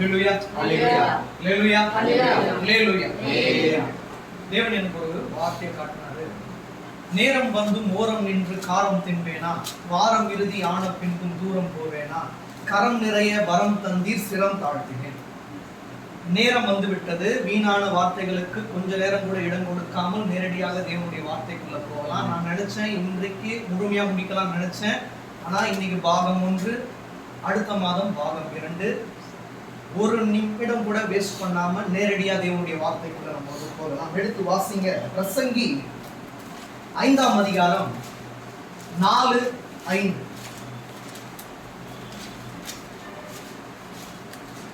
அல்லேலூயா அல்லேலூயா. அல்லேலூயா அல்லேலூயா. தேவன் எனக்கு ஒரு வார்த்தையை காட்டினாரு. நேரம் வந்தும் ஓரம் நின்று காரம் தின்பேனா? வாரம் இறுதி ஆன பின்பும் தூரம் போவேனா? கரம் நிறைய வரம் தந்தீர் சிரம் தாழ்த்தினேன். நேரம் வந்து விட்டது வீணான வார்த்தைகளுக்கு கொஞ்ச நேரம் கூட இடம் கொடுக்காமல் நேரடியாக தேவனுடைய வார்த்தைக்குள்ள போகலாம். நான் நினைச்சேன் இன்றைக்கு முழுமையா முடிக்கலாம் நினைச்சேன். ஆனா இன்னைக்கு பாகம் ஒன்று அடுத்த மாதம் பாகம் இரண்டு. ஒரு நிமிடம் கூட வேஸ்ட் பண்ணாம நேரடியா தேவனுடைய வார்த்தைக்குள்ள நம்ம வந்து போகலாம். எடுத்து வாசிங்க. பிரசங்கி ஐந்தாம் அதிகாரம் நாலு ஐந்து.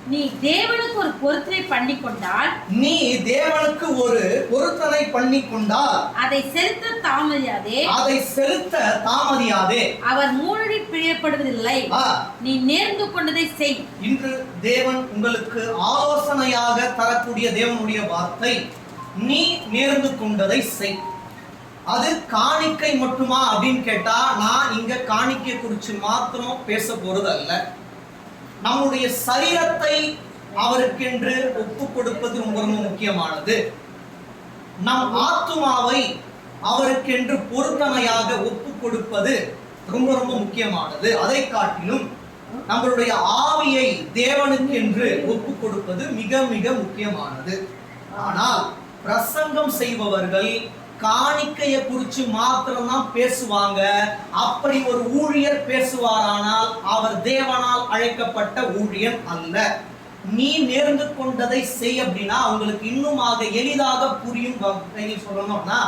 நீ தேவனுக்கு ஒரு பொருத்தனை பண்ணி கொண்டால் நீ தேவனுக்கு ஒரு பொருத்தனை பண்ணி கொண்டால் அதை செலுத்த தாமதியாதே. அதை செலுத்த தாமதியாதே. அவர் மூழடி பிரியப்படுவதில்லை. நீ நேர்ந்து கொண்டதை செய். இன்று தேவன் உங்களுக்கு ஆலோசனையாக தரக்கூடிய தேவனுடைய வார்த்தை நீ நேர்ந்து கொண்டதை செய். அது காணிக்கை மட்டுமா அப்படின்னு கேட்டா நான் இங்க காணிக்கை குறித்து மாத்திரம் பேச போறது அல்ல நம்முடைய சரீரத்தை அவருக்கென்று ஒப்பு கொடுப்பது ரொம்ப ரொம்ப முக்கியமானது. நம் ஆத்துமாவை அவருக்கென்று பொருத்தனையாக ஒப்பு கொடுப்பது ரொம்ப ரொம்ப முக்கியமானது. அதை காட்டிலும் நம்மளுடைய ஆவியை தேவனுக்கென்று ஒப்பு கொடுப்பது மிக மிக முக்கியமானது. ஆனால் பிரசங்கம் செய்பவர்கள் காணிக்கையை குறித்து மாத்திரம்தான் பேசுவாங்க. அப்படி ஒரு ஊழியர் பேசுவாரானால் அவர் தேவனால் அழைக்கப்பட்ட ஊழியர் அல்ல. நீ நேர்ந்து கொண்டதை செய் அப்படின்னா அவங்களுக்கு இன்னுமாக எளிதாக புரியும் வகையில் சொல்லணும்னா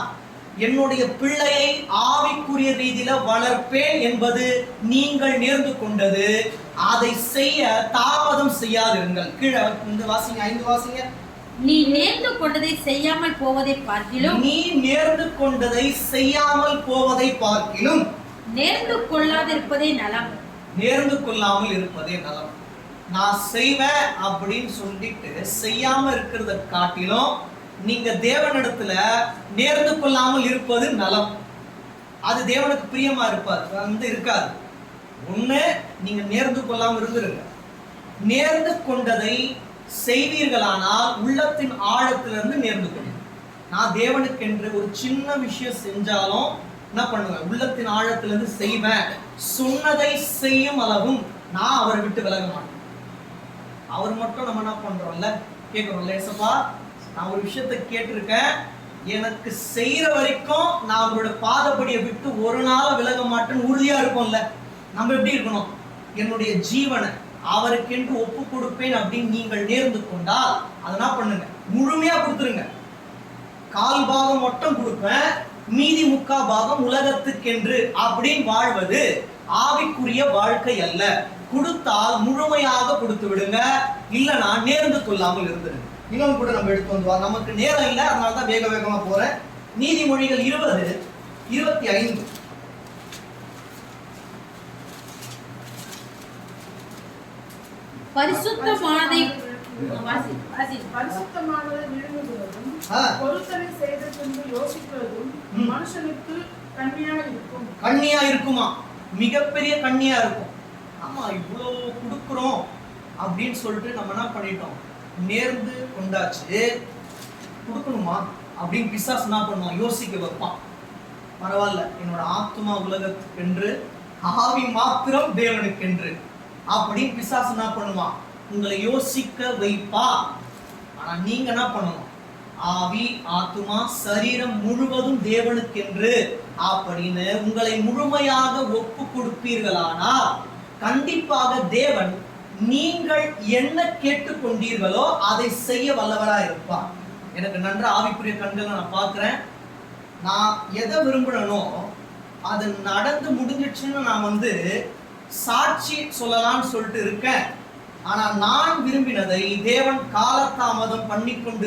என்னுடைய பிள்ளையை ஆவிக்குரிய ரீதியில வளர்ப்பேன் என்பது நீங்கள் நேர்ந்து கொண்டது. அதை செய்ய தாமதம் செய்யாதிருங்கள். கீழே இந்த வாசிங்க ஐந்து வாசிங்க. நீ நேர்ந்து கொண்டதை செய்யாமல் போவதை பார்க்கிலும் நீ நேர்ந்து கொண்டதை செய்யாமல் போவதை பார்க்கிலும் நேர்ந்து கொள்ளாதிருப்பதே நலம். நேர்ந்து கொள்ளாமல் இருப்பதே நலம். நான் செய்வேன் அப்படின்னு சொல்லிட்டு செய்யாம இருக்கிறத காட்டிலும் நீங்க தேவனிடத்துல நேர்ந்து கொள்ளாமல் இருப்பது நலம். அது தேவனுக்கு பிரியமா இருப்பாது வந்து இருக்காது. ஒண்ணு நீங்க நேர்ந்து கொள்ளாம இருந்துருங்க. நேர்ந்து கொண்டதை செய்வீர்களானால் உள்ளத்தின் ஆழத்திலிருந்து நேர்ந்து கொள்ளும். நான் தேவனுக்கென்று ஒரு சின்ன விஷயம் செஞ்சாலும் என்ன பண்ணுவேன்? உள்ளத்தின் ஆழத்திலிருந்து செய்வேன். சொன்னதை செய்யும் அளவும் நான் அவரை விட்டு விலக மாட்டேன். அவர் மட்டும் நம்ம என்ன பண்றோம்ல? கேட்கிறோம்ல ஏசப்பா நான் ஒரு விஷயத்தை கேட்டிருக்கேன். எனக்கு செய்யற வரைக்கும் நான் அவரோட பாதப்படியை விட்டு ஒரு நாள் விலக மாட்டேன்னு உறுதியா இருப்போம்ல. நம்ம எப்படி இருக்கணும்? என்னுடைய ஜீவனை அவருக்கென்று ஒப்பு கொடுப்பேன் அப்படின்னு நீங்கள் நேர்ந்து கொண்டால் அதனா பண்ணுங்க. முழுமையா கொடுத்துருங்க. கால் பாகம் மட்டும் கொடுப்பேன். மீதி முக்கா பாகம் உலகத்துக்கென்று அப்படின்னு வாழ்வது ஆவிக்குரிய வாழ்க்கை அல்ல. கொடுத்தால் முழுமையாக கொடுத்து விடுங்க. இல்லைனா நேர்ந்து கொள்ளாமல் இருந்துருங்க. இன்னொன்று கூட நம்ம எடுத்து வந்து வா. நமக்கு நேரம் இல்லை அதனால தான் வேக வேகமா போறேன். நீதிமொழிகள் இருபது இருபத்தி ஐந்து. பரிசுத்தமானதை. பரிசுத்தமானதை விழுங்குகிறதும் ஆ. பொருத்தனை செய்த பின்பு யோசிக்கிறதும் ம். மனுஷனுக்கு கண்ணியாக இருக்கும். கண்ணியா இருக்குமா? மிகப்பெரிய கண்ணியா இருக்கும். ஆமா இவ்வளோ கொடுக்குறோம் அப்படின்னு சொல்லிட்டு நம்ம என்ன பண்ணிட்டோம்? நேர்ந்து கொண்டாச்சு. கொடுக்கணுமா? அப்படின்னு பிசாசு என்ன பண்ணுவான்? யோசிக்க வைப்பான். பரவாயில்ல என்னோட ஆத்மா உலகத்துக்கென்று ஆவி மாத்திரம் தேவனுக்கென்று. அப்படின்னு பிசாசு என்ன பண்ணுவான் உங்களை யோசிக்க வைப்பா. ஆனா நீங்க என்ன பண்ணணும்? ஆவி ஆத்துமா சரீரம் முழுவதும் தேவனுக்கென்று அப்படின்னு உங்களை முழுமையாக ஒப்பு கொடுப்பீர்களானா? கண்டிப்பாக தேவன் நீங்கள் என்ன கேட்டுக்கொண்டீர்களோ அதை செய்ய வல்லவரா இருப்பார். எனக்கு நன்ற ஆவிக்குரிய கண்களை நான் பார்க்குறேன். நான் எதை விரும்புறேனோ அது நடந்து முடிஞ்சிடுச்சுன்னு நான் வந்து சாட்சி சொல்லலாம்னு சொல்லிட்டு இருக்கேன். ஆனா நான் விரும்பினதை தேவன் காலதாமதம் பண்ணி கொண்டு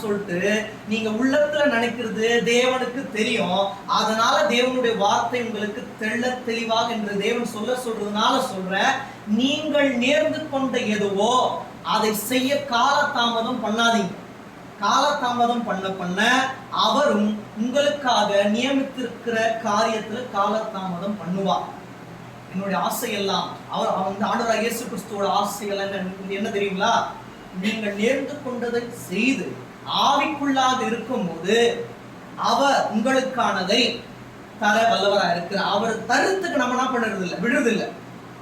சொல்லிட்டு நீங்க உள்ளத்துல நினைக்கிறது தேவனுக்கு தெரியும். அதனால தேவனுடைய வார்த்தை உங்களுக்கு தெள்ள தெளிவாக என்று தேவன் சொல்ல சொல்றதுனால சொல்றேன். நீங்கள் நேர்ந்து கொண்ட எதுவோ அதை செய்ய காலதாமதம் பண்ணாதீங்க. காலதாமதம் பண்ண பண்ண அவரும் உங்களுக்காக நியமித்திருக்கிற காரியத்துல காலதாமதம் பண்ணுவார். என்னுடைய ஆசை எல்லாம் அவர் அவன் வந்து ஆண்டவராக இயேசு கிறிஸ்துவோட ஆசை எல்லாம் என்ன- தெரியுங்களா? நீங்கள் நேர்ந்து கொண்டதை செய்து ஆவிக்குள்ளாக இருக்கும்போது அவர் உங்களுக்கானதை தர வல்லவராக இருக்கிறார். அவர் தருத்துக்கு நம்ம என்ன பண்ணுறது இல்லை விடுறது இல்லை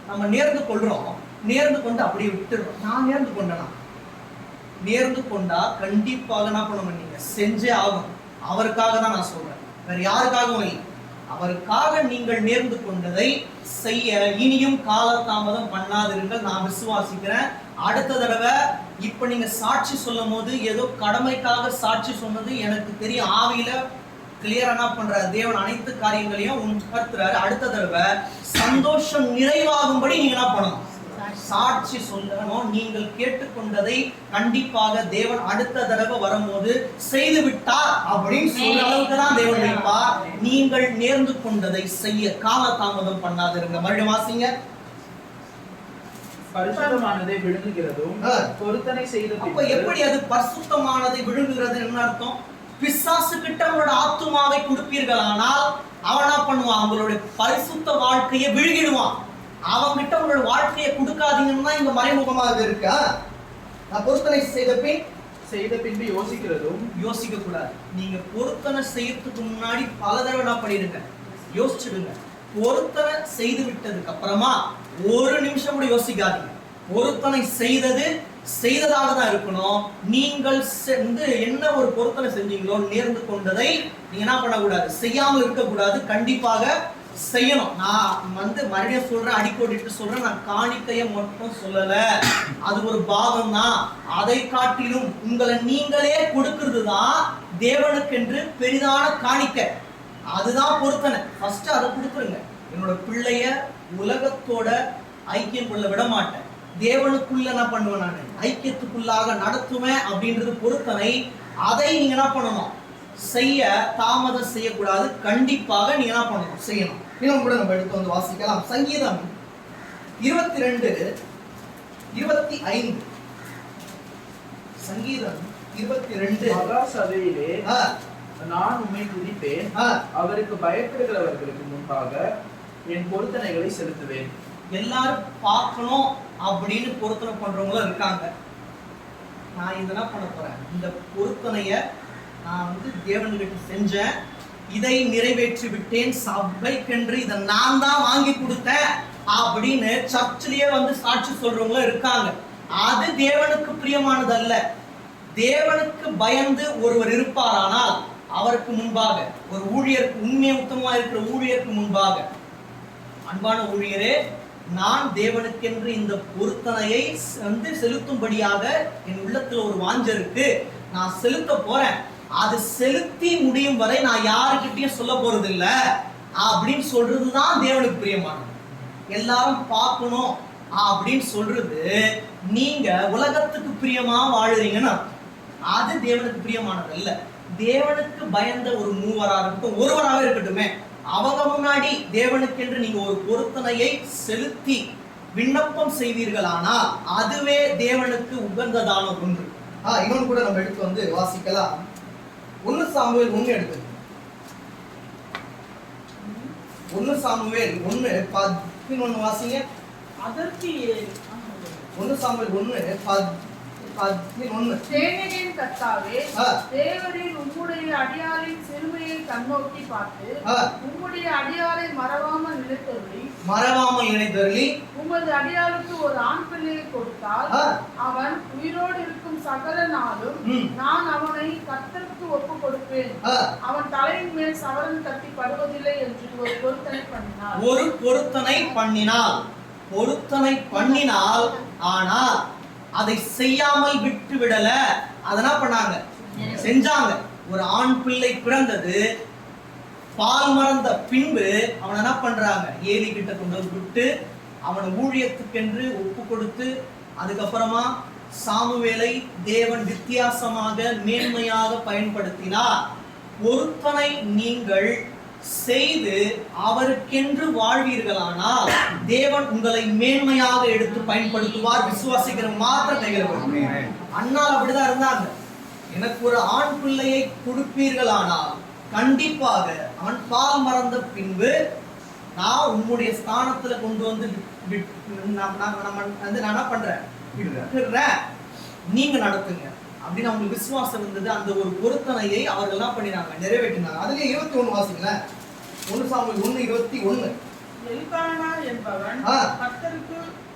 நம்ம நேர்ந்து கொள்றோம். நேர்ந்து கொண்டு அப்படியே விட்டுடுறோம். நான் நேர்ந்து கொண்டனா? நேர்ந்து கொண்டா கண்டிப்பாக என்ன பண்ணணும் நீங்க? செஞ்சே ஆகும் அவருக்காக தான் நான் சொல்றேன். வேற யாருக்காகவும் இல்லை. அவருக்காக நீங்கள் நேர்ந்து கொண்டதை செய்ய இனியும் காலதாமதம் பண்ணாதிருங்கள். நான் விசுவாசிக்கிறேன். அடுத்த தடவை இப்ப நீங்க சாட்சி சொல்லும் போது ஏதோ கடமைக்காக சாட்சி சொன்னது எனக்கு தெரியும் ஆவியில கிளியர் என்ன பண்ற தேவன் அனைத்து காரியங்களையும் உணர்த்துறாரு. அடுத்த தடவை சந்தோஷம் நிறைவாகும்படி நீங்க என்ன பண்ணணும்? சாட்சி சொல்லணும் நீங்கள் கேட்டுக்கொண்டதை கண்டிப்பாக தேவன் அடுத்த தடவை வரும்போது செய்து விட்டார் அப்படின்னு சொல்ற அளவுக்கு தான் தேவன் வைப்பார் நீங்கள் நேர்ந்து கொண்டதை செய்ய கால தாமதம் பண்ணாதிருங்க. மறுபடியும் வாசிங்க. பரிசுத்தமானதை விழுங்குகிறதும். பொருத்தனை செய்த அப்ப எப்படி அது பரிசுத்தமானதை விழுங்குகிறது என்ன அர்த்தம்? பிசாசு கிட்ட உங்களோட ஆத்துமாவை கொடுப்பீர்களானால் அவன் பண்ணுவான்? உங்களுடைய பரிசுத்த வாழ்க்கையை விழுகிடுவான் அவன் கிட்ட உங்களோட வாழ்க்கையை கொடுக்காதீங்கன்னு தான் இங்க மறைமுகமாக இருக்கா நான் பொருத்தனை செய்த பின் செய்த பின்பு யோசிக்கிறதும் யோசிக்க கூடாது. நீங்க பொருத்தனை செய்யறதுக்கு முன்னாடி பல தடவை என்ன பண்ணிடுங்க யோசிச்சிடுங்க. பொருத்தனை செய்து விட்டதுக்கு அப்புறமா ஒரு நிமிஷம் கூட யோசிக்காதீங்க. பொருத்தனை செய்தது செய்ததாக தான் இருக்கணும். நீங்கள் வந்து என்ன ஒரு பொருத்தனை செஞ்சீங்களோ நேர்ந்து கொண்டதை நீங்க என்ன பண்ணக்கூடாது? செய்யாமல் இருக்கக்கூடாது. கண்டிப்பாக செய்யணும். நான் வந்து மறுபடியும் சொல்றேன் அடிக்கோடிட்டு சொல்றேன். நான் காணிக்கையை மட்டும் சொல்லல. அது ஒரு பாவம் தான் அதை காட்டிலும் உங்களை நீங்களே கொடுக்கறது தான் தேவனுக்கென்று பெரிதான காணிக்கை. அதுதான் பொருத்தனை. ஃபர்ஸ்ட் அதை கொடுத்துருங்க. என்னோட பிள்ளைய உலகத்தோட ஐக்கியம் கொள்ள விட மாட்டேன் தேவனுக்குள்ள என்ன பண்ணுவேன் நான்? ஐக்கியத்துக்குள்ளாக நடத்துவேன் அப்படின்றது பொருத்தனை. அதை நீங்க என்ன பண்ணணும்? செய்ய தாமதம் செய்யக்கூடாது. கண்டிப்பாக நீங்க என்ன பண்ணணும்? செய்யணும். இன்னும் கூட நம்ம எடுத்து வந்து வாசிக்கலாம். சங்கீதம் இருபத்தி ரெண்டு இருபத்தி ஐந்து. சங்கீதம் இருபத்தி ரெண்டு மகா சபையிலே நான் உம்மை துதிப்பேன். அவருக்கு பயப்படுகிறவர்களுக்கு முன்பாக என் பொருத்தனைகளை செலுத்துவேன். எல்லாரும் பார்க்கணும் அப்படின்னு பொருத்தனை பண்றவங்களும் இருக்காங்க. நான் இதை என்ன பண்ண போறேன். இந்த பொருத்தனைய நான் வந்து தேவன்கிட்ட செஞ்சேன். இதை நிறைவேற்றி விட்டேன் சபைக்கென்று இதை நான் தான் வாங்கி கொடுத்தேன் அப்படின்னு சர்ச்சிலேயே வந்து சாட்சி சொல்றவங்களும் இருக்காங்க. அது தேவனுக்கு பிரியமானது அல்ல தேவனுக்கு பயந்து ஒருவர் இருப்பாரானால் அவருக்கு முன்பாக ஒரு ஊழியருக்கு உண்மை உத்தமமா இருக்கிற ஊழியருக்கு முன்பாக அன்பான ஊழியரே நான் தேவனுக்கென்று இந்த பொருத்தனையை வந்து செலுத்தும்படியாக என் உள்ளத்துல ஒரு வாஞ்ச இருக்கு. நான் செலுத்த போறேன். அது செலுத்தி முடியும் வரை நான் யாருக்கிட்டையும் சொல்ல போறது இல்ல அப்படின்னு சொல்றதுதான் தேவனுக்கு பிரியமானது. எல்லாரும் பார்க்கணும் அப்படின்னு சொல்றது நீங்க உலகத்துக்கு பிரியமா வாழுறீங்கன்னா அது தேவனுக்கு பிரியமானது இல்ல தேவனுக்கு பயந்த ஒரு மூவராக இருக்கட்டும் ஒருவராக இருக்கட்டுமே. அவங்க முன்னாடி தேவனுக்கென்று நீங்க ஒரு பொருத்தனையை செலுத்தி விண்ணப்பம் செய்வீர்களானால் அதுவே தேவனுக்கு உகந்ததான ஒன்று. இன்னொன்று கூட நம்ம எடுத்து வந்து வாசிக்கலாம். ஒன்னு சாமுவேல் ஒண்ணு எடுத்து. ஒன்னு சாமுவேல் ஒண்ணு பதினொன்னு வாசிங்க. அதற்கு ஏ- ஒன்னு சாமுவேல் ஒண்ணு பத்- பதினொன்னு. சேனையின் கர்த்தாவே ஆ. தேவரின் உம்முடைய அடியாரின் சிறுமையை கண்ணோக்கி பார்த்து. உம்முடைய அடியாரை மறவாமல் நிலைத்தருளி மறவாமல் இணைத்தருளி உமது அடியாருக்கு ஒரு ஆண் பிள்ளையை கொடுத்தால். அவன் உயிரோடு இருக்கும் சகல நாளும். நான் அவனை கர்த்தருக்கு ஒப்பு கொடுப்பேன் அவன் தலையின் மேல் சவரன் கட்டி படுவதில்லை என்று ஒரு பொருத்தனை பண்ணினார் ஒரு பொருத்தனை பண்ணினால் பொருத்தனை பண்ணினால் ஆனா அதை செய்யாமல் விட்டு விடல அதனா பண்ணாங்க செஞ்சாங்க. ஒரு ஆண் பிள்ளை பிறந்தது பால் மறந்த பின்பு அவன் என்ன பண்றாங்க? ஏலி கிட்ட கொண்டு வந்து விட்டு அவனை ஊழியத்துக்கென்று ஒப்பு கொடுத்து அதுக்கப்புறமா சாமுவேலை தேவன் வித்தியாசமாக மேன்மையாக பயன்படுத்தினார். பொருத்தனை நீங்கள் செய்து அவருக்கென்று வாழ்வீர்களானால் தேவன் உங்களை மேன்மையாக எடுத்து பயன்படுத்துவார் விசுவாசிக்கிற மாத்திரம் கைகள் அண்ணால் அப்படிதான் இருந்தாங்க. எனக்கு ஒரு ஆண் பிள்ளையை கொடுப்பீர்களானால் கண்டிப்பாக அவன் பால் மறந்த பின்பு நான் உம்முடைய ஸ்தானத்துல கொண்டு வந்து வந்து நான் என்ன பண்றேன்? நீங்க நடத்துங்க. அப்படின்னு அவங்களுக்கு விசுவாசம் இருந்தது. அந்த ஒரு பொருத்தனையை அவர்கள் என்ன பண்ணினாங்க? நிறைவேற்றினாங்க. அதுலயே இருபத்தி ஒண்ணு வாசிங்களேன். ஒண்ணு சாமி ஒண்ணு இருபத்தி ஒண்ணு என்பவன்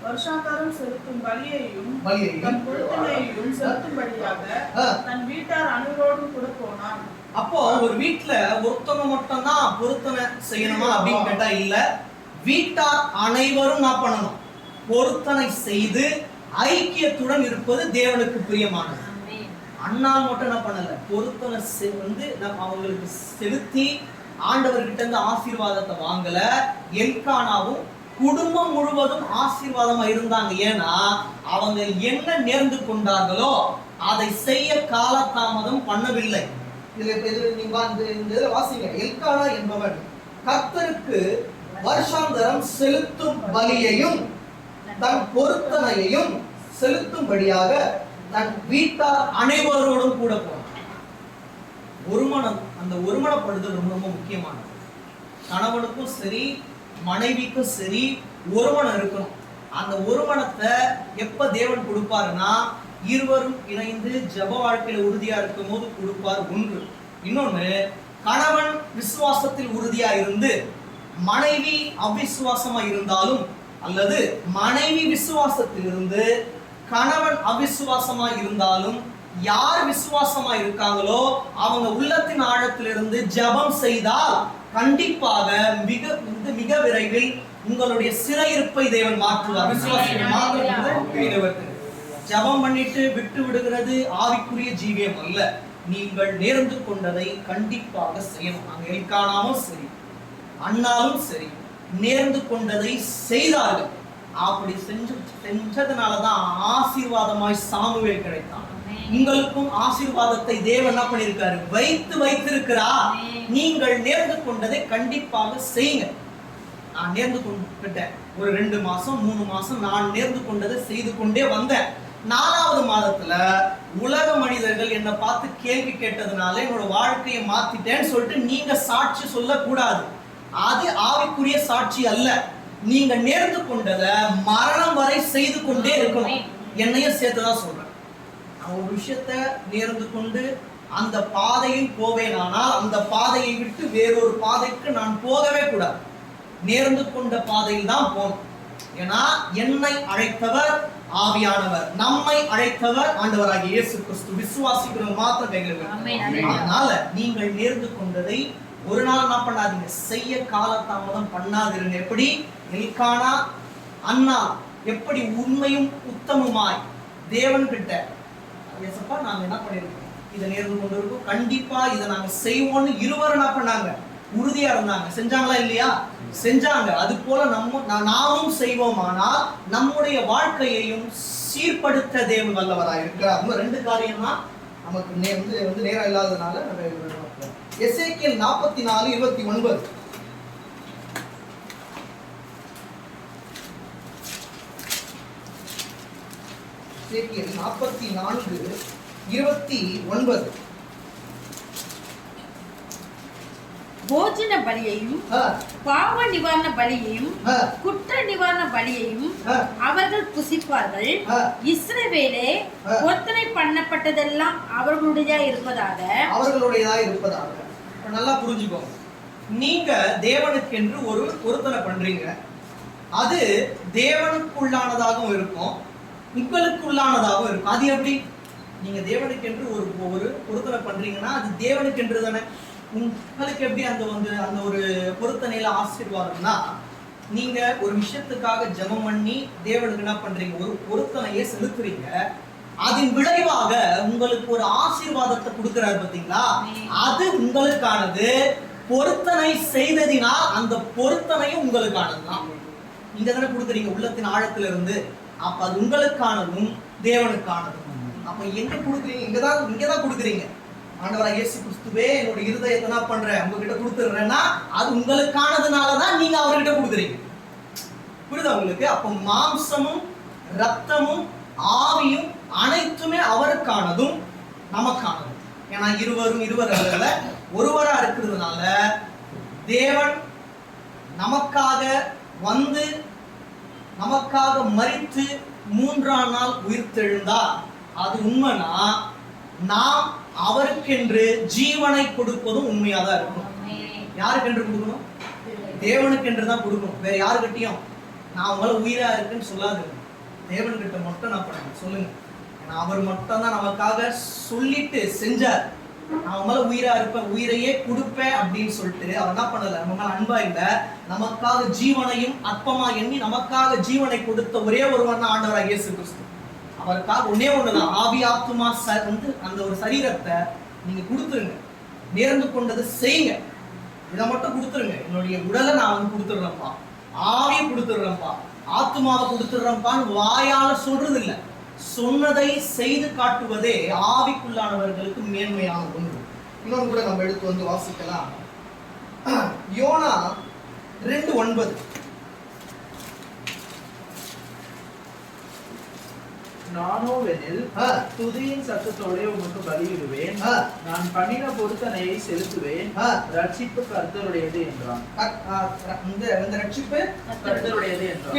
வருஷாந்தாரம் செலுத்தும் பலியையும் தன் பொருத்தனையையும் செலுத்தும்படியாக. தன் வீட்டார் அனைவரோடும் கூட போனான். அப்போ ஒரு வீட்ல ஒருத்தவங்க மட்டும் தான் பொருத்தனை செய்யணுமா அப்படின்னு கேட்டா இல்ல. வீட்டார் அனைவரும் என்ன பண்ணணும்? பொருத்தனை செய்து ஐக்கியத்துடன் இருப்பது தேவனுக்கு பிரியமானது. அண்ணால் மட்டும் என்ன பண்ணல? பொருத்தனை செ- வந்து நம்ம அவங்களுக்கு செலுத்தி ஆண்டவர்கிட்ட இருந்து ஆசீர்வாதத்தை வாங்கல. எல்கானாவும் குடும்பம் முழுவதும் ஆசீர்வாதமா இருந்தாங்க. ஏன்னா அவங்க என்ன நேர்ந்து கொண்டார்களோ அதை செய்ய காலதாமதம் பண்ணவில்லை. இதுல நீங்க இந்த இதுல வாசிங்க. எல்கானா என்பவன் கர்த்தருக்கு வருஷாந்தரம் செலுத்தும் பலியையும் தன் பொருத்தனையையும் செலுத்தும்படியாக தன் வீட்டார் அனைவரோடும் கூட போனான். ஒருமணம் அந்த ஒருமணப்படுதல் ரொம்ப ரொம்ப முக்கியமானது. கணவனுக்கும் சரி மனைவிக்கும் சரி ஒருமனம் இருக்கணும். அந்த ஒருமனத்தை எப்ப தேவன் கொடுப்பாருன்னா இருவரும் இணைந்து ஜெப வாழ்க்கையில உறுதியா இருக்கும் போது கொடுப்பார் ஒன்று. இன்னொன்னு கணவன் விசுவாசத்தில் உறுதியா இருந்து மனைவி அவிசுவாசமா இருந்தாலும் அல்லது மனைவி விசுவாசத்தில் இருந்து கணவன் அவிசுவாசமா இருந்தாலும் யார் விசுவாசமா இருக்காங்களோ அவங்க உள்ளத்தின் ஆழத்திலிருந்து ஜெபம் செய்தால் கண்டிப்பாக மிக மிக- விரைவில் உங்களுடைய சிறையிருப்பை தேவன் மாற்றுவார். விசுவாசிகள் ஜெபம் பண்ணிட்டு விட்டு விடுகிறது ஆவிக்குரிய ஜீவியம் அல்ல. நீங்கள் நேர்ந்து கொண்டதை கண்டிப்பாக செய்யணும். அங்க எல்கானாவும் சரி அண்ணாலும் சரி நேர்ந்து கொண்டதை செய்தார்கள். அப்படி செஞ்சு செஞ்சதுனாலதான் ஆசீர்வாதமாய் சாமுவேல் கிடைத்தான். உங்களுக்கும் ஆசீர்வாதத்தை தேவன் என்ன பண்ணிருக்காரு வைத்து வைத்திருக்கிறார். ஆமென். நீங்கள் நேர்ந்து கொண்டதை கண்டிப்பாக செய்யுங்க. நான் நேர்ந்து கொண்டுட்டேன் ஒரு ரெண்டு மாசம் மூணு மாசம் நான் நேர்ந்து கொண்டதை செய்து கொண்டே வந்தேன். நாலாவது மாதத்துல உலக மனிதர்கள் என்னை பார்த்து கேள்வி கேட்டதுனால என்னோட வாழ்க்கையை மாத்திட்டேன்னு சொல்லிட்டு நீங்க சாட்சி சொல்லக்கூடாது. அது ஆவிக்குரிய சாட்சி அல்ல. நீங்க நேர்ந்து கொண்டதை மரணம் வரை செய்து கொண்டே இருக்கணும். என்னையும் சேர்த்துதான் சொல்றேன். நான் ஒரு விஷயத்த நேர்ந்து கொண்டு அந்த பாதையில் போவேனானால் அந்த பாதையை விட்டு வேறொரு பாதைக்கு நான் போகவே கூடாது. நேர்ந்து கொண்ட பாதையில் தான் போகணும். ஏன்னா என்னை அழைத்தவர் ஆவியானவர் நம்மை அழைத்தவர் ஆண்டவராகிய இயேசு கிறிஸ்து. விசுவாசிக்கிறவங்க மாத்திரம் ஆமென். அதனால நீங்கள் நேர்ந்து கொண்டதை ஒரு நாள் என்ன பண்ணாதீங்க. செய்ய காலதாமதம் பண்ணாதிருங்க. எப்படி? எல்கானா அண்ணா எப்படி உண்மையும் உத்தமுமாய் தேவன் கிட்ட ஏசப்பா நாங்க என்ன பண்ணிருக்கோம்? இதை நேர்ந்து கொண்டு இருக்கோம் கண்டிப்பா இதை நாங்க செய்வோம்னு இருவரும் என்ன பண்ணாங்க? உறுதியா இருந்தாங்க. செஞ்சாங்களா இல்லையா? செஞ்சாங்க. அது போல நம்ம நா- நாமும் செய்வோமானால் நம்முடைய வாழ்க்கையையும் சீர்படுத்த தேவன் வல்லவராக இருக்கிறார். ரெண்டு காரியம் தான் நமக்கு நே- வந்து வந்து நேரம் இல்லாததுனால நம்ம எஸ்ஏக்கியல் நாற்பத்தி நாலு இருபத்தி ஒன்பது. எசேக்கியேல் நாற்பத்தி நான்கு இருபத்தி ஒன்பது. போஜன பலியையும் பாவ நிவாரண பலியையும் குற்ற நிவாரண பலியையும் அவர்கள் புசிப்பார்கள். இஸ்ரவேலே ஆ. பொருத்தனை பண்ணப்பட்டதெல்லாம் அவர்களுடைய இருப்பதாக. அவர்களுடையதா இருப்பதாக. நல்லா புரிஞ்சுக்கோங்க. நீங்க தேவனுக்கென்று ஒரு பொருத்தனை பண்றீங்க. அது தேவனுக்குள்ளானதாகவும் இருக்கும். உங்களுக்குள்ளானதாகவும் இருக்கும். அது எப்படி? நீங்க தேவனுக்கென்று ஒரு ஒரு பொருத்தனை பண்றீங்கன்னா அது தேவனுக்கென்று தானே. உங்களுக்கு எப்படி அந்த வந்து அந்த ஒரு பொருத்தனையில ஆசீர்வாதம்னா நீங்க ஒரு விஷயத்துக்காக ஜபம் பண்ணி தேவனுக்கு என்ன பண்றீங்க? ஒரு பொருத்தனையை செலுத்துறீங்க. அதன் விளைவாக உங்களுக்கு ஒரு ஆசீர்வாதத்தை கொடுக்கிறாரு பாத்தீங்களா அது உங்களுக்கானது. பொருத்தனை செய்ததினால் அந்த பொருத்தனையும் உங்களுக்கானதுதான். நீங்க தானே கொடுக்குறீங்க. உள்ளத்தின் ஆழத்துல இருந்து அப்ப அது உங்களுக்கானதும் தேவனுக்கானதும். அப்ப எங்க கொடுக்குறீங்க? இங்கதான் இங்கதான் கொடுக்குறீங்க. ஆண்டவரா இயேசு கிறிஸ்துவே என்னோட இருதயத்தை என்ன பண்றேன். உங்ககிட்ட கொடுத்துடுறேன்னா அது உங்களுக்கானதுனாலதான் நீங்க அவர்கிட்ட கொடுக்குறீங்க. புரியுதா உங்களுக்கு? அப்போ மாம்சமும் ரத்தமும் ஆவியும் அனைத்துமே அவருக்கானதும் நமக்கானதும் ஏன்னா இருவரும் இருவர் அல்ல ஒருவரா இருக்கிறதுனால தேவன் நமக்காக வந்து நமக்காக மரித்து மூன்றாம் நாள் உயிர்த்தெழுந்தார். அது உண்மைனா நாம் அவருக்கென்று ஜீவனை கொடுப்பதும் உண்மையா தான் இருக்கும் யாருக்கென்று கொடுக்கணும்? தேவனுக்கென்று தான் கொடுக்கணும். வேற யாருக்கிட்டையும் நான் உங்களை உயிரா இருக்குன்னு சொல்லாது தேவன்கிட்ட மட்டும் நான் பண்ணுங்க சொல்லுங்க. ஏன்னா அவர் மட்டும் தான் நமக்காக சொல்லிட்டு செஞ்சார். நான் உங்களை உயிரா இருப்பேன் உயிரையே கொடுப்பேன் அப்படின்னு சொல்லிட்டு அவர் என்ன பண்ணல? நம்ம மேல அன்பா இல்ல. நமக்காக ஜீவனையும் அற்பமா எண்ணி நமக்காக ஜீவனை கொடுத்த ஒரே ஒருவர் தான் ஆண்டவராக இயேசு கிறிஸ்து. அவருக்காக ஒன்னே ஒண்ணுதான். ஆவி ஆத்துமா ச- வந்து அந்த ஒரு சரீரத்தை நீங்க கொடுத்துருங்க. நேர்ந்து கொண்டதை செய்யுங்க. இதை மட்டும் கொடுத்துருங்க. என்னுடைய உடலை நான் வந்து கொடுத்துடுறேன்ப்பா. ஆவியை கொடுத்துடுறேன்ப்பா. ஆத்துமாவை கொடுத்துடுறேன்ப்பான்னு வாயால சொல்றது இல்ல சொன்னதை செய்து காட்டுவதே ஆவிக்குள்ளானவர்களுக்கு மேன்மையான ஒன்று இன்னொன்று கூட நம்ம எடுத்து வந்து வாசிக்கலாம். யோனா ரெண்டு ஒன்பது. நானோவெனில் துதியின் சத்தத்தோடே உமக்கு பலியிடுவேன். நான் பண்ணின பொருத்தனையை செலுத்துவேன். ரட்சிப்பு கர்த்தருடையது என்றான். இந்த ரட்சிப்பு கர்த்தருடையது என்றான்.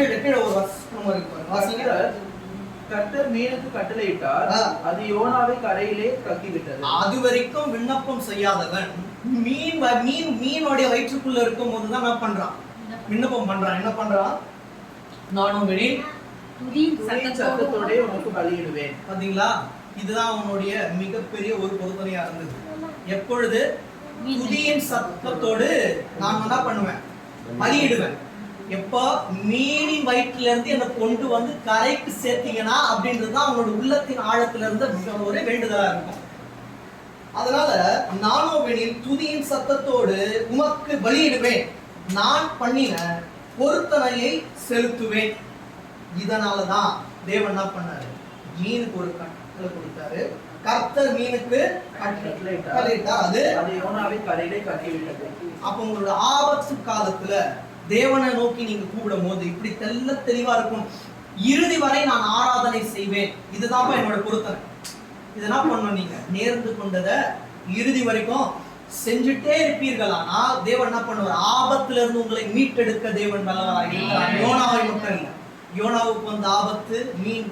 கர்த்தர் மீனுக்கு கட்டளையிட்டார். அது யோனாவை கரையிலே கக்கிவிட்டது அது வரைக்கும் விண்ணப்பம் செய்யாதவன் மீன் வ- மீன் மீனுடைய வயிற்றுக்குள்ள இருக்கும் போதுதான் என்ன பண்றான்? விண்ணப்பம் பண்றான். என்ன பண்றான்? நானும் துதியின் சத்தத்தோடு உமக்கு பலியிடுவேன். பாத்தீங்களா? இதுதான் அவனுடைய மிகப்பெரிய ஒரு பொருத்தனையா இருந்தது. எப்பொழுது? துதியின் சத்தத்தோடு நான் என்ன பண்ணுவேன்? பலியிடுவேன். எப்போ மீனின் வயிற்றுல இருந்து என்னை கொண்டு வந்து கரைக்கு சேர்த்தீங்கன்னா அப்படின்றது தான் அவனோட உள்ளத்தின் ஆழத்துல இருந்த ஒரு வேண்டுதலா இருக்கும். அதனால நானோவெனில் துதியின் சத்தத்தோடு உமக்கு பலியிடுவேன். நான் பண்ணின பொருத்தனையை செலுத்துவேன். இதனாலதான் தேவன் என்ன பண்ணாரு? மீனுக்கு ஒரு கட்டளை கொடுத்தாரு. கர்த்தர் மீனுக்கு கட்டளையிட்டார். அது அது யோனாவை கரையிலே கக்கிவிட்டது அப்ப உங்களோட ஆபத்து காலத்துல தேவனை நோக்கி நீங்க கூப்பிடும் போது இப்படி தெல்ல தெளிவா இருக்கும். இறுதி வரை நான் ஆராதனை செய்வேன். இதுதான் என்னோட பொருத்தனை இது என்ன பண்ணணும் நீங்க? நேர்ந்து கொண்டதை இறுதி வரைக்கும் செஞ்சுட்டே இருப்பீர்களானால் தேவன் என்ன பண்ணுவார்? ஆபத்துல இருந்து உங்களை மீட்டெடுக்க தேவன் வல்லவராக இருக்கிறார். யோனாவை மட்டும் இல்லை. யோனாவுக்கு வந்த ஆபத்து மீன்.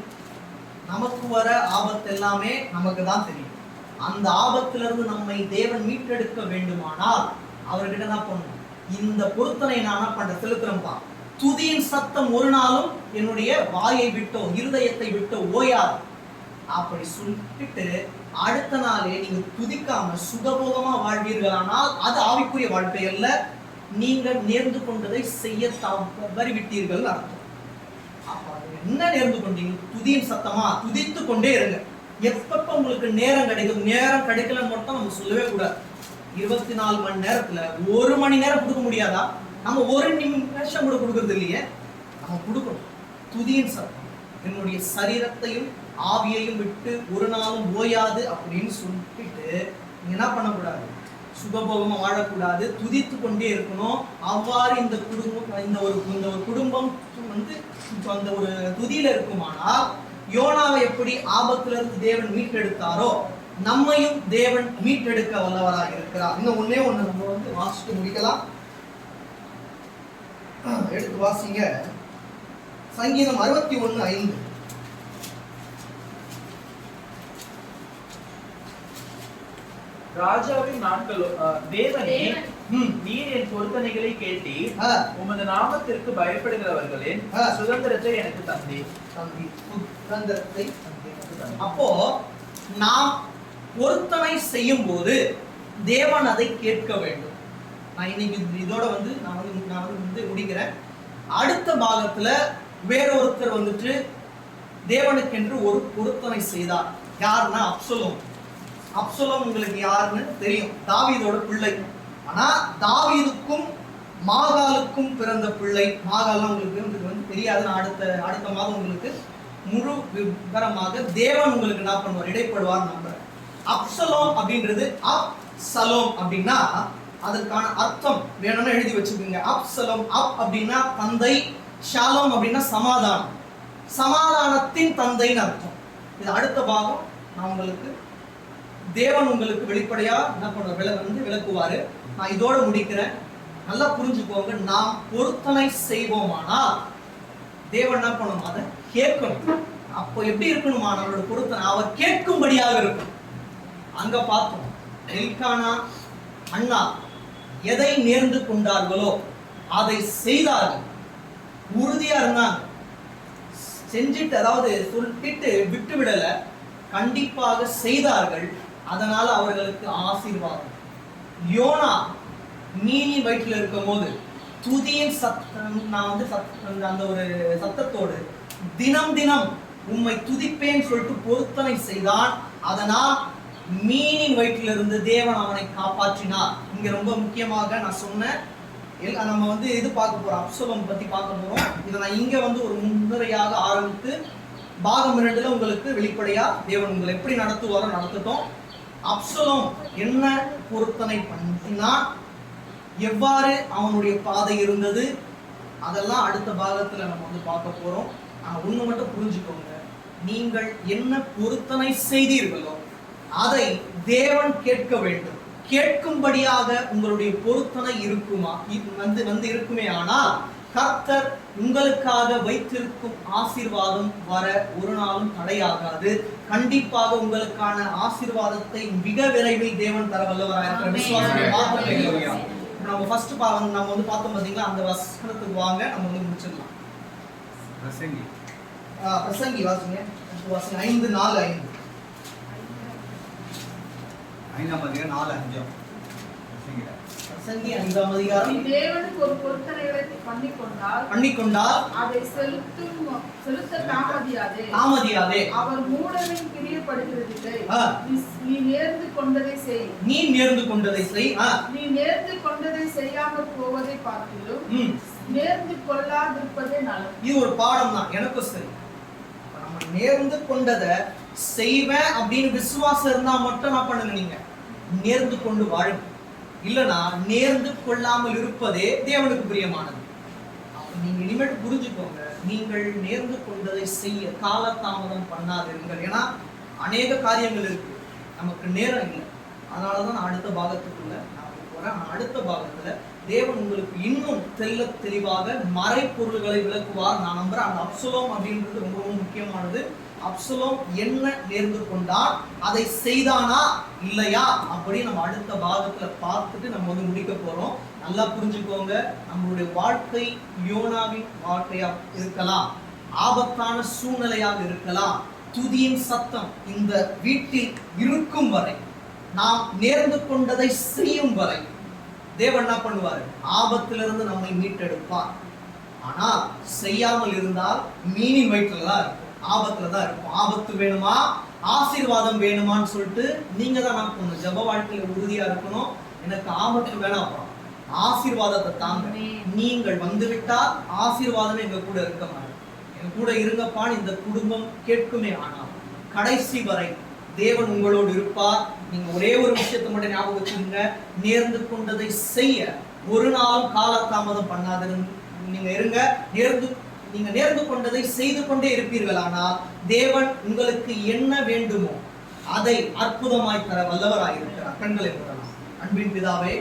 நமக்கு வர ஆபத்து எல்லாமே நமக்கு தான் தெரியும். அந்த ஆபத்துல இருந்து நம்மை தேவன் மீட்டெடுக்க வேண்டுமானால் அவர்கிட்ட என்ன பண்ணணும்? இந்த பொருத்தனை நான் என்ன பண்றேன்? செலுத்துறேன்ப்பா துதியின் சத்தம் ஒரு நாளும் என்னுடைய வாயை விட்டோ இருதயத்தை விட்டோ ஓயாது. அப்படி சொல்லிட்டு அடுத்த நாளே நீங்க துதிக்காம சுகபோகமா வாழ்வீர்களானால் அது ஆவிக்குரிய வாழ்க்கை அல்ல. நீங்கள் நேர்ந்து கொண்டதை செய்ய தவறிவிட்டீர்கள் அர்த்தம். அப்ப என்ன நேர்ந்து கொண்டீங்க? துதியின் சத்தமா? துதித்து கொண்டே இருங்க. எப்பப்ப உங்களுக்கு நேரம் கிடைக்கும்? நேரம் கிடைக்கலன்னு மட்டும் நம்ம சொல்லவே கூடாது. இருபத்தி நாலு மணி நேரத்துல ஒரு மணி நேரம் கொடுக்க முடியாதா? நம்ம ஒரு நிமிஷம் கூட கொடுக்கறது இல்லையே. நம்ம கொடுக்கணும். துதியின் சத்தம். என்னுடைய சரீரத்தையும் ஆவியையும் விட்டு ஒரு நாளும் ஓயாது அப்படின்னு சொல்லிட்டு என்ன பண்ணக்கூடாது? சுகபோகமா வாழக்கூடாது. துதித்து கொண்டே இருக்கணும். அவ்வாறு இந்த குடும்பம் இந்த ஒரு இந்த ஒரு குடும்பம் வந்து அந்த ஒரு துதியில இருக்குமானால் யோனாவை எப்படி ஆபத்துல இருந்து தேவன் மீட்டெடுத்தாரோ நம்மையும் தேவன் மீட்டெடுக்க வல்லவராக இருக்கிறார். இன்னும் ஒண்ணே ஒண்ணு நம்ம வந்து வாசிட்டு முடிக்கலாம். எடுத்து வாசிங்க. சங்கீதம் அறுபத்தி ஒண்ணு ஐந்து. ராஜாவின் நாட்களோ தேவனே. நீர் என் பொருத்தனைகளை கேட்டீர். ஆ, உமது நாமத்திற்கு பயப்படுகிறவர்களின் ஆ. சுதந்திரத்தை எனக்கு தந்தீர். தந்தி சுதந்திரத்தை அப்போ நாம் பொருத்தனை செய்யும் போது தேவன் அதை கேட்க வேண்டும். நான் இன்னைக்கு இதோட வந்து நான் வந்து நான் வந்து வந்து முடிக்கிறேன். அடுத்த பாகத்துல வேறொருத்தர் வந்துட்டு தேவனுக்கென்று ஒரு பொருத்தனை செய்தார். யாருன்னா அப்சலோம். அப்சலோம் உங்களுக்கு யாருன்னு தெரியும். தாவீதோட பிள்ளை. ஆனா தாவீதுக்கும் மாகாலுக்கும் பிறந்த பிள்ளை. மாகாலாம் உங்களுக்கு உங்களுக்கு வந்து தெரியாது. நான் அடுத்த அடுத்த மாதம் உங்களுக்கு முழு விவரமாக தேவன் உங்களுக்கு என்ன பண்ணுவார்? இடைப்படுவார் நம்புறேன். அப்சலோம் அப்படின்றது அப் சலோம் அப்படின்னா அதற்கான அர்த்தம் வேணும்னு எழுதி வச்சுக்கோங்க அப் சலோம் அப் அப்படின்னா தந்தை ஷாலோம் அப்படின்னா சமாதானம். சமாதானத்தின் தந்தைன்னு அர்த்தம். இது அடுத்த பாகம். நான் உங்களுக்கு தேவன் உங்களுக்கு வெளிப்படையா என்ன பண்ணுவார்? விள வந்து விளக்குவாரு. நான் இதோட முடிக்கிறேன். நல்லா புரிஞ்சுக்கோங்க. நாம் பொருத்தனை செய்வோமானால் தேவன் என்ன பண்ணணும் அதை கேட்கணும். அப்போ எப்படி இருக்கணுமா நம்மளோட பொருத்தனை அவர் கேட்கும்படியாக இருக்கும். அங்க பார்த்தோம். எல்கானா அண்ணா எதை நேர்ந்து கொண்டார்களோ அதை செய்தார்கள். உறுதியா இருந்தாங்க. செஞ்சுட்டு அதாவது சொல்லிட்டு விட்டு விடல கண்டிப்பாக செய்தார்கள். அதனால அவர்களுக்கு ஆசீர்வாதம். யோனா மீனி வயிற்றில் இருக்கும் போது துதியின் சத்தம் நான் வந்து சத் அந்த- அந்த ஒரு சத்தத்தோடு தினம் தினம் உம்மை துதிப்பேன் சொல்லிட்டு பொருத்தனை செய்தான். அதனால் மீனின் வயிற்றிலிருந்து தேவன் அவனை காப்பாற்றினார். இங்க ரொம்ப முக்கியமாக நான் சொன்னேன். நம்ம வந்து இது பார்க்க போறோம். அப்சலம் பத்தி பார்க்க போறோம். இதை நான் இங்க வந்து ஒரு முன்னுரையாக ஆரம்பித்து பாகம் இரண்டுல உங்களுக்கு வெளிப்படையா தேவன் உங்களை எப்படி நடத்துவாரோ நடத்தட்டும். அப்சலம் என்ன பொருத்தனை பண்ணினா எவ்வாறு அவனுடைய பாதை இருந்தது? அதெல்லாம் அடுத்த பாகத்துல நம்ம வந்து பார்க்க போறோம். ஆனா ஒண்ணு மட்டும் புரிஞ்சுக்கோங்க. நீங்கள் என்ன பொருத்தனை செய்தீர்களோ அதை தேவன் கேட்க வேண்டும். கேட்கும்படியாக உங்களுடைய பொருத்தனை இருக்குமா? வந்து வந்து இருக்குமே ஆனால் கர்த்தர் உங்களுக்காக வைத்திருக்கும் ஆசீர்வாதம் வர ஒரு நாளும் தடையாகாது. கண்டிப்பாக உங்களுக்கான ஆசீர்வாதத்தை மிக விரைவில் தேவன் தர வல்லவராக இருக்கிற நம்ம ஃபர்ஸ்ட் பா நம்ம வந்து பார்த்தோம் பாத்தீங்களா அந்த வசனத்துக்கு வாங்க நம்ம வந்து முடிச்சிடலாம். பிரசங்கி. பிரசங்கி வாசிங்க வாசிங்க. ஐந்து நாலு ஐந்து. ஐந்தாம் அதிகாரம் நாலு அஞ்சம். ஐந்தாம் நீ அதிகாரம் தேவனுக்கு ஒரு பொருத்தனைகளை பண்ணிக் கொண்டால் பண்ணிக்கொண்டால் அதை செலுத்தும் செலுத்த தாமதியாதே. தாமதியாதே. அவர் மூடனின் பிரியப்படுகிறதில்லை. நீ- நீ நேர்ந்து கொண்டதை செய். நீ நேர்ந்து கொண்டதை செய். நீ நேர்ந்து கொண்டதை செய்யாமல் போவதை பார்க்கிலும் ம். நேர்ந்து கொள்ளாதிருப்பதே நலம். இது ஒரு பாடம் தான் எனக்கும் சரி. நம்ம நேர்ந்து கொண்டதை செய்வேன் அப்படின்னு விசுவாசம் இருந்தா மட்டும் நான் பண்ணுங்க நீங்க. நேர்ந்து கொண்டு வாழும். இல்லனா நேர்ந்து கொள்ளாமல் இருப்பதே தேவனுக்கு பிரியமானது. நீங்க இனிமேல் புரிஞ்சுக்கோங்க நீங்கள் நேர்ந்து கொண்டதை செய்ய காலதாமதம் பண்ணாதீர்கள். ஏன்னா அநேக காரியங்கள் இருக்கு. நமக்கு நேரம் இல்லை. அதனாலதான் நான் அடுத்த பாகத்துக்குள்ள நான் போறேன். அடுத்த பாகத்துல தேவன் உங்களுக்கு இன்னும் தெல்ல தெளிவாக மறைப்பொருள்களை விளக்குவார். நான் நம்புறேன். அந்த அப்சுலம் அப்படின்றது ரொம்ப ரொம்ப முக்கியமானது. அப்சலோம் என்ன நேர்ந்து கொண்டான் அதை செய்தானா இல்லையா அப்படி நம்ம அடுத்த பாகத்துல பார்த்துட்டு நம்ம வந்து முடிக்க போறோம். நல்லா புரிஞ்சுக்கோங்க. நம்மளுடைய வாழ்க்கை யோனாவின் வாழ்க்கையா இருக்கலாம். ஆபத்தான சூழ்நிலையாக இருக்கலாம். துதியின் சத்தம் இந்த வீட்டில் இருக்கும் வரை நாம் நேர்ந்து கொண்டதை செய்யும் வரை தேவன் என்ன பண்ணுவார்? ஆபத்திலிருந்து நம்மை மீட்டெடுப்பார். ஆனால் செய்யாமல் இருந்தால் மீனின் வயிற்றுல தான் இருக்கும். ஆபத்துல தான் இருக்கும் ஆபத்து வேணுமா? ஆசீர்வாதம் வேணுமான்னு சொல்லிட்டு நீங்க தான் நான் பண்ணணும் ஜப வாழ்க்கையில உறுதியா இருக்கணும். எனக்கு ஆபத்து வேணாம் ஆசீர்வாதத்தை தாங்க. நீங்கள் வந்துவிட்டால் ஆசீர்வாதம் எங்க கூட இருக்க மாட்டேன். என் கூட இருங்கப்பான்னு இந்த குடும்பம் கேட்குமே ஆனால் கடைசி வரை தேவன் உங்களோடு இருப்பார். நீங்க ஒரே ஒரு விஷயத்தை மட்டும் ஞாபகம் வச்சுக்கோங்க. நேர்ந்து கொண்டதை செய்ய ஒரு நாளும் காலதாமதம் பண்ணாத நீங்க இருங்க. நேர்ந்து நீங்க நேர்ந்து கொண்டதை செய்து கொண்டே இருப்பீர்களானால் தேவன் உங்களுக்கு என்ன வேண்டுமோ அதை அற்புதமாய் தர வல்லவராயிருக்கிறார். கண்களை போடலாம் அன்பின் பிதாவே